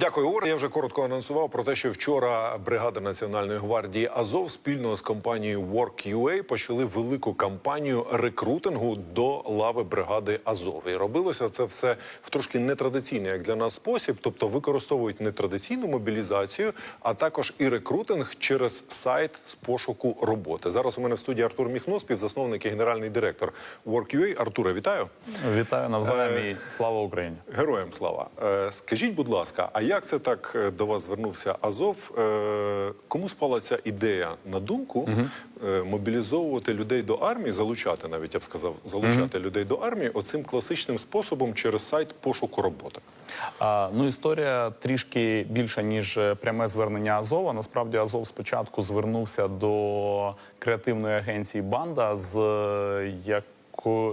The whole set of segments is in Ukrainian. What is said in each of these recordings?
Дякую, Ор. Я вже коротко анонсував про те, що вчора бригада Національної гвардії Азов спільно з компанією Work.ua почали велику кампанію рекрутингу до лави бригади Азов. І робилося це все в трошки нетрадиційний, як для нас спосіб, тобто використовують не традиційну мобілізацію, а також і рекрутинг через сайт з пошуку роботи. Зараз у мене в студії Артур Міхно, співзасновник і генеральний директор Work.ua. Артуре, вітаю. Вітаю навзаєм Е, і слава Україні. Героям слава. Е, Скажіть, будь ласка, а як це так е, до вас звернувся Азов? Е, Кому спала ця ідея на думку е, мобілізовувати людей до армії, залучати навіть я б сказав, залучати людей до армії оцим класичним способом через сайт пошуку роботи? А, ну, історія трішки більша ніж пряме звернення Азова. Насправді Азов спочатку звернувся до креативної агенції Банда, з як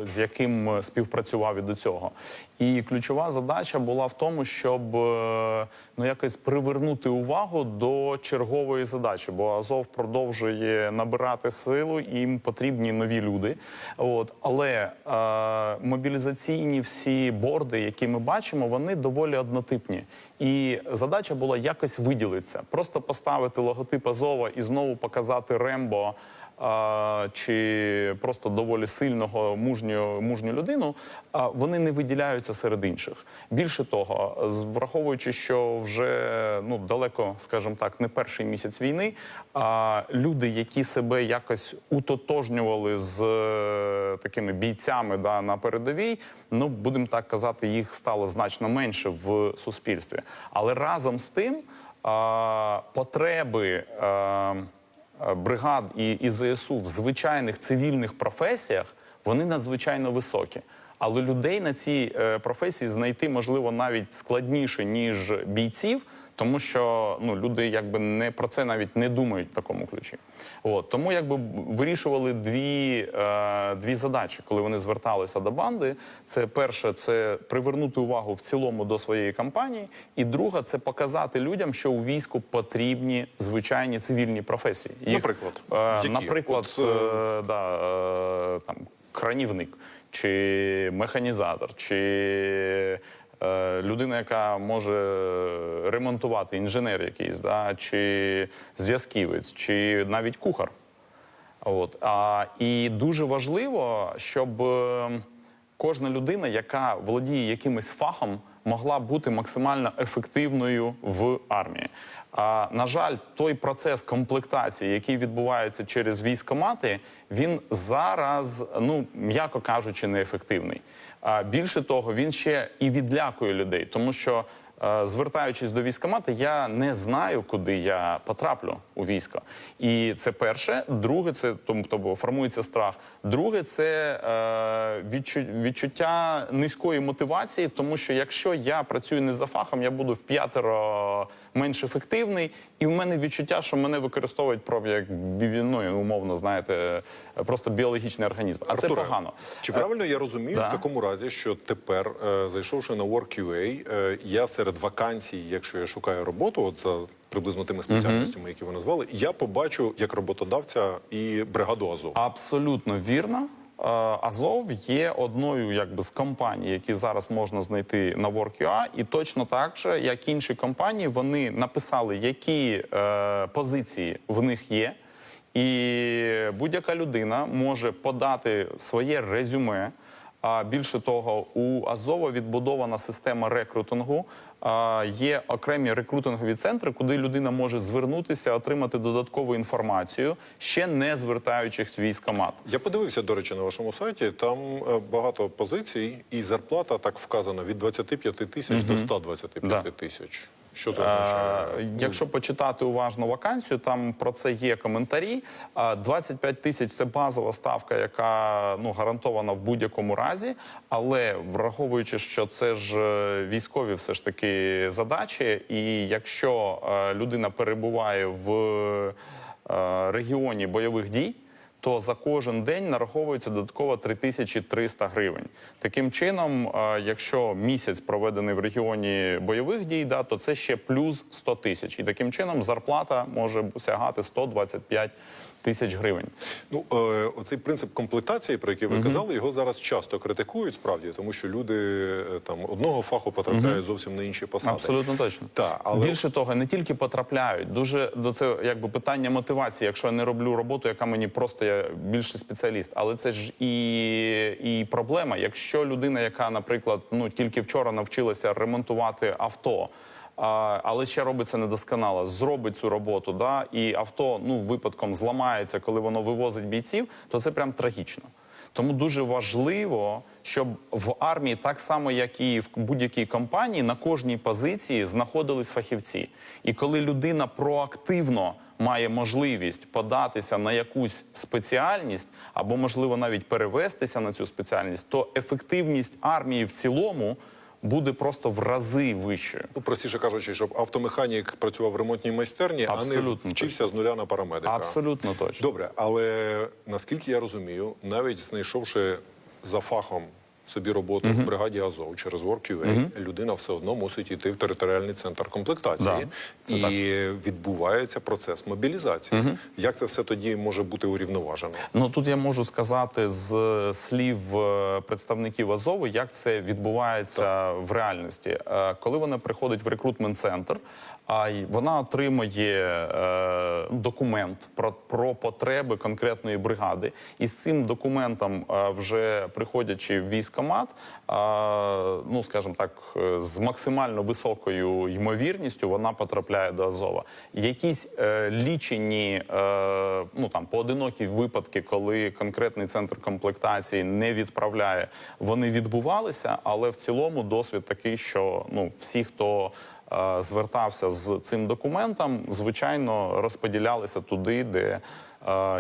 з яким співпрацював і до цього, і ключова задача була в тому, щоб е, ну якось привернути увагу до чергової задачі, бо Азов продовжує набирати силу, і їм потрібні нові люди. От але е, мобілізаційні всі борди, які ми бачимо, вони доволі однотипні. І задача була якось виділитися, просто поставити логотип Азова і знову показати Рембо. Чи просто доволі сильного мужню, мужню людину, вони не виділяються серед інших. Більше того, враховуючи, що вже ну далеко, скажімо так, не перший місяць війни, а люди, які себе якось утотожнювали з е, такими бійцями да, на передовій, ну будемо так казати, їх стало значно менше в суспільстві. Але разом з тим а, потреби. А, е, бригад і, і ЗСУ в звичайних цивільних професіях вони надзвичайно високі. Але людей на цій е, професії знайти можливо навіть складніше ніж бійців, тому що ну люди якби не про це навіть не думають в такому ключі. От тому якби вирішували дві, е, дві задачі, коли вони зверталися до банди. Це перше, це привернути увагу в цілому до своєї кампанії, і друга це показати людям, що у війську потрібні звичайні цивільні професії. Наприклад? е, наприклад, От, е, е, да, е, там кранівник, чи механізатор, чи е, людина, яка може ремонтувати інженер якийсь, да, чи зв'язківець, чи навіть кухар. От. А, і дуже важливо, щоб е, кожна людина, яка володіє якимось фахом, могла бути максимально ефективною в армії. А, на жаль, той процес комплектації, який відбувається через військомати, він зараз, ну м'яко кажучи, неефективний. А більше того, він ще і відлякує людей, тому що. Е, Звертаючись до військкомата, я не знаю, куди я потраплю у військо. І це перше. Друге, це тобто формується страх. Друге, це е, відчуття низької мотивації, тому що якщо я працюю не за фахом, я буду в п'ятеро менш ефективний, і в мене відчуття, що мене використовують про як ну, умовно, знаєте, просто біологічний організм. А Артуре, це погано. Чи правильно я розумію да. в такому разі, що тепер, е, зайшовши на Work.ua, е, я серед вакансій, якщо я шукаю роботу, от за приблизно тими спеціальностями, які ви назвали, я побачу як роботодавця і бригаду Азов. Абсолютно вірно. Е, Азов є одною якби з компаній, які зараз можна знайти на Work.ua, і точно так же, як інші компанії, вони написали, які е, позиції в них є. І будь-яка людина може подати своє резюме. А більше того, у Азова відбудована система рекрутингу. Є окремі рекрутингові центри, куди людина може звернутися, отримати додаткову інформацію, ще не звертаючись в військкомат. Я подивився, до речі, на вашому сайті. Там е, багато позицій, і зарплата так вказана від 25 тисяч до 125 Да. тисяч. Що це означає? Якщо почитати уважно вакансію, там про це є коментарі. Е, 25 тисяч це базова ставка, яка ну гарантована в будь-якому разі. Але враховуючи, що це ж е, військові, все ж таки задачі, і якщо е, людина перебуває в е, регіоні бойових дій. То за кожен день нараховується додатково 3300 гривень. Таким чином, якщо місяць проведений в регіоні бойових дій, да, то це ще плюс 100 тисяч. І таким чином зарплата може сягати 125 тисяч гривень. Ну, е, оцей принцип комплектації, про який ви казали, його зараз часто критикують, справді, тому що люди е, там одного фаху потрапляють зовсім на інші посади. Абсолютно точно. Так, але- Більше того, не тільки потрапляють. Дуже до це якби питання мотивації. Якщо я не роблю роботу, яка мені просто я більше спеціаліст. Але це ж і, і проблема. Якщо людина, яка, наприклад, ну тільки вчора навчилася ремонтувати авто. Але ще робить це недосконало, зробить цю роботу, да, і авто ну випадком зламається, коли воно вивозить бійців, то це прям трагічно. Тому дуже важливо, щоб в армії, так само як і в будь-якій компанії, на кожній позиції знаходились фахівці. І коли людина проактивно має можливість податися на якусь спеціальність або, можливо, навіть перевестися на цю спеціальність, то ефективність армії в цілому буде просто в рази вищою. Ну, простіше кажучи, щоб автомеханік працював в ремонтній майстерні, а не вчився вчився з нуля на парамедика. Абсолютно точно. Добре, але наскільки я розумію, навіть знайшовши за фахом собі роботу в бригаді Азов через WorkUA, людина все одно мусить йти в територіальний центр комплектації, і відбувається процес мобілізації. Як це все тоді може бути урівноважено? Ну тут я можу сказати з слів е, представників Азову, як це відбувається в реальності. Е, Коли вона приходить в рекрутмент центр, а й вона отримує е, документ про, про потреби конкретної бригади, і з цим документом, е, вже приходячи в військкомат, е, ну скажімо так, е, з максимально високою ймовірністю вона потрапляє до Азова. Якісь е, лічені е, ну там поодинокі випадки, коли конкретний центр комплектації не відправляє, вони відбувалися, але в цілому досвід такий, що ну всі, хто звертався з цим документом, звичайно розподілялися туди, де е,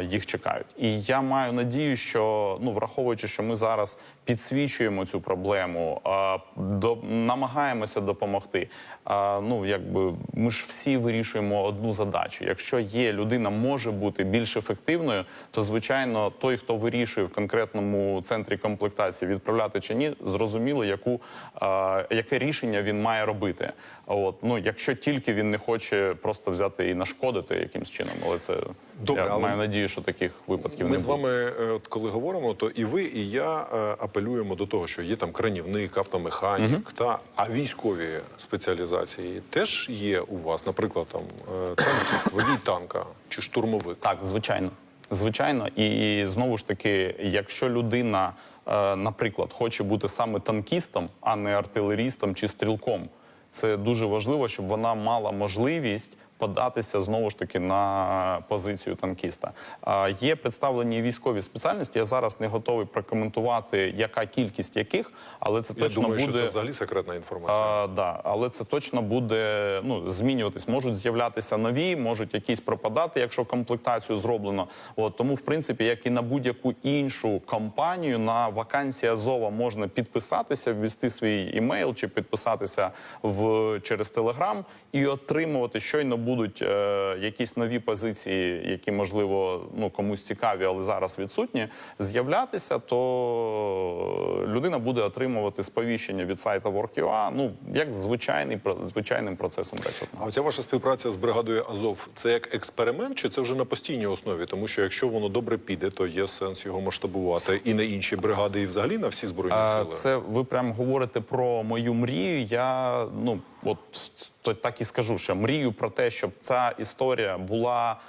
їх чекають. І я маю надію, що ну враховуючи, що ми зараз підсвічуємо цю проблему, е, до намагаємося допомогти. Е, ну якби ми ж всі вирішуємо одну задачу. Якщо є людина, може бути більш ефективною, то звичайно той, хто вирішує в конкретному центрі комплектації відправляти чи ні, зрозуміло, яку е, яке рішення він має робити. От ну якщо тільки він не хоче просто взяти і нашкодити якимсь чином, але це Добре, я але- маю надію, що таких випадків Ми не з вами, е, от коли говоримо, то і ви, і я е, апелюємо до того, що є там кранівник, автомеханік, та а військові спеціалізації теж є у вас, наприклад, там е, танкіст, водій танка чи штурмовик. Так, звичайно. Звичайно, і знову ж таки, якщо людина, е, наприклад, хоче бути саме танкістом, а не артилерістом чи стрілком, це дуже важливо, щоб вона мала можливість податися знову ж таки на позицію танкіста. Є представлені військові спеціальності. Я зараз не готовий прокоментувати, яка кількість яких, але це Я точно думаю, буде що це взагалі секретна інформація. а, да, але це точно буде ну змінюватись. Можуть з'являтися нові, можуть якісь пропадати, якщо комплектацію зроблено. От тому, в принципі, як і на будь-яку іншу компанію, на вакансії Азова можна підписатися, ввести свій імейл чи підписатися в через Телеграм і отримувати щойно будуть е, якісь нові позиції, які можливо ну комусь цікаві, але зараз відсутні. З'являтися, то людина буде отримувати сповіщення від сайту WorkUA, ну як звичайний звичайним процесом рекрутингу. А оця ваша співпраця з бригадою Азов це як експеримент, чи це вже на постійній основі? Тому що якщо воно добре піде, то є сенс його масштабувати і на інші бригади, і взагалі на всі збройні А, сили. Це ви прям говорите про мою мрію. Я ну от то так і скажу, що мрію про те, щоб ця історія була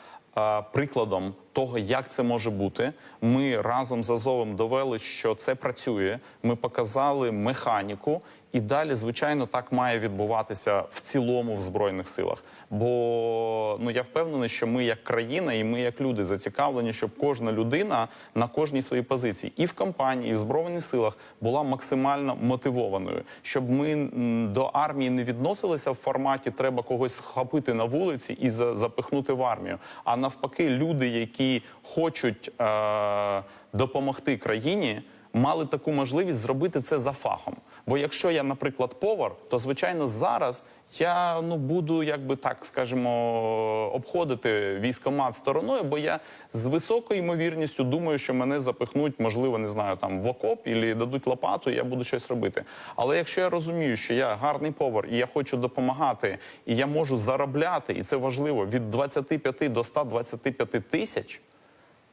прикладом того, як це може бути. Ми разом з Азовом довели, що це працює. Ми показали механіку. І далі, звичайно, так має відбуватися в цілому в збройних силах. Бо ну я впевнений, що ми як країна і ми як люди зацікавлені, щоб кожна людина на кожній своїй позиції і в компанії, і в збройних силах була максимально мотивованою, щоб ми до армії не відносилися в форматі треба когось схопити на вулиці і запихнути в армію. А навпаки, люди, які хочуть е- допомогти країні мали таку можливість зробити це за фахом. Бо якщо я, наприклад, повар, то звичайно зараз я ну буду, якби так скажемо, обходити військомат стороною, бо я з високою ймовірністю думаю, що мене запихнуть, можливо, не знаю, там в окоп і дадуть лопату, і я буду щось робити. Але якщо я розумію, що я гарний повар і я хочу допомагати, і я можу заробляти, і це важливо від 25 до 125 тисяч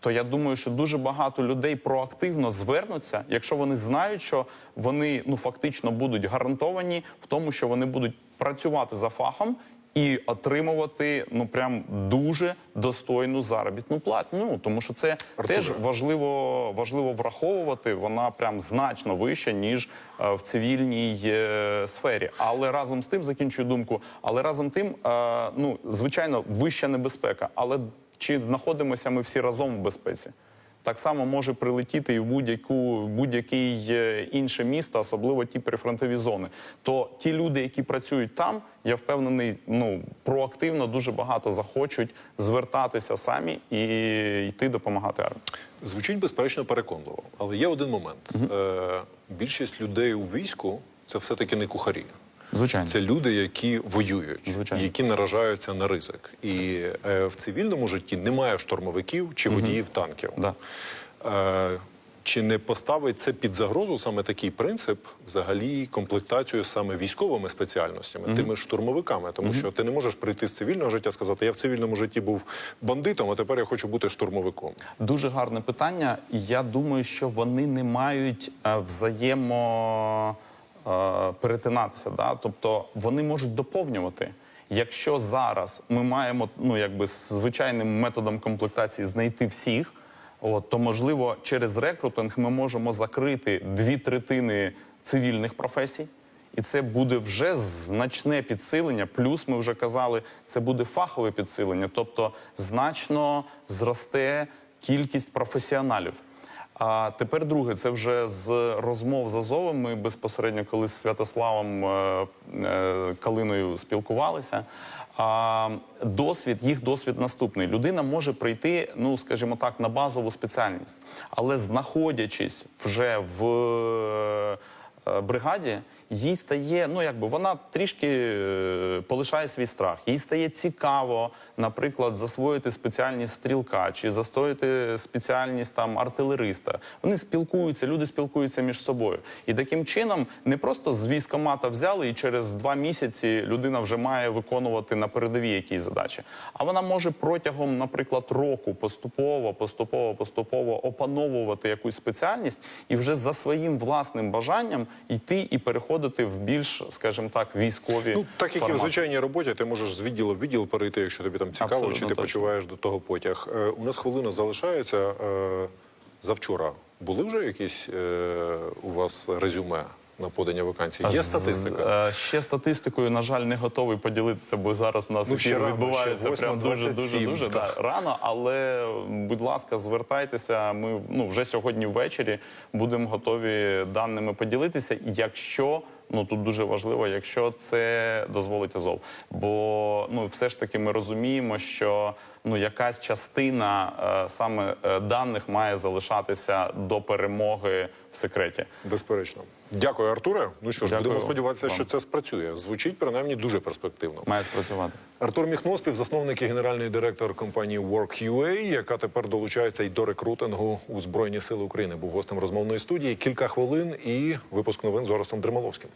то я думаю, що дуже багато людей проактивно звернуться, якщо вони знають, що вони ну фактично будуть гарантовані в тому, що вони будуть працювати за фахом. І отримувати ну прям дуже достойну заробітну плату. Ну тому що це Артуре. теж важливо важливо враховувати. Вона прям значно вища ніж е, в цивільній е, сфері. Але разом з тим закінчую думку. Але разом тим, е, ну звичайно, вища небезпека. Але чи знаходимося ми всі разом в безпеці? Так само може прилетіти і в будь-яку будь-який е, інше місто, особливо ті прифронтові зони. То ті люди, які працюють там, я впевнений, ну проактивно дуже багато захочуть звертатися самі і йти допомагати армії. Звучить безперечно переконливо, але є один момент: е, більшість людей у війську це все-таки не кухарі. Звичайно, Це люди, які воюють, Звичайно. які наражаються на ризик. І е, в цивільному житті немає штурмовиків чи водіїв танків. Да. Е, чи не поставить це під загрозу саме такий принцип взагалі комплектацію саме військовими спеціальностями, тими штурмовиками? Тому що ти не можеш прийти з цивільного життя сказати, я в цивільному житті був бандитом, а тепер я хочу бути штурмовиком. Дуже гарне питання. Я думаю, що вони не мають е, взаємо перетинатися. Да? Тобто вони можуть доповнювати. Якщо зараз ми маємо ну якби звичайним методом комплектації знайти всіх, от, то можливо через рекрутинг ми можемо закрити дві третини цивільних професій. І це буде вже значне підсилення. Плюс ми вже казали, це буде фахове підсилення, тобто значно зросте кількість професіоналів. А тепер друге, це вже з розмов з Азовом. Ми безпосередньо коли з Святославом е, е, Калиною спілкувалися. А досвід, їх досвід наступний. Людина може прийти, ну скажімо так, на базову спеціальність, але знаходячись вже в е, бригаді, їй стає, ну якби вона трішки е, полишає свій страх. Їй стає цікаво, наприклад, засвоїти спеціальність стрілка чи застоїти спеціальність там артилериста. Вони спілкуються, люди спілкуються між собою. І таким чином не просто з військомата взяли, і через два місяці людина вже має виконувати на передовій якісь задачі. А вона може протягом, наприклад, року поступово, поступово, поступово опановувати якусь спеціальність і вже за своїм власним бажанням йти і переходити в більш, скажімо так, військові Ну, так як і в звичайній роботі, ти можеш з відділу в відділ перейти, якщо тобі там цікаво, Абсолютно чи ти точно. почуваєш до того потяг. Е, у нас хвилина залишається. Е, завчора були вже якісь е, у вас резюме на подання вакансій? Є статистика? е, Ще статистикою, на жаль, не готовий поділитися, бо зараз у нас Ну, ефір відбувається прям дуже, дуже, дуже да, рано. Але, будь ласка, звертайтеся. Ми ну вже сьогодні ввечері будемо готові даними поділитися. Якщо ну тут дуже важливо, якщо це дозволить Азов. Бо ну все ж таки ми розуміємо, що ну якась частина е, саме е, даних має залишатися до перемоги в секреті. Безперечно. Дякую, Артуре. Ну що ж, Дякую будемо сподіватися, вам. що це спрацює. Звучить принаймні дуже перспективно. Має спрацювати. Артур Міхно, співзасновник і генеральний директор компанії Work.ua, яка тепер долучається й до рекрутингу у Збройні Сили України. Був гостем розмовної студії. Кілька хвилин і випуск новин з Орестом Дрималовським.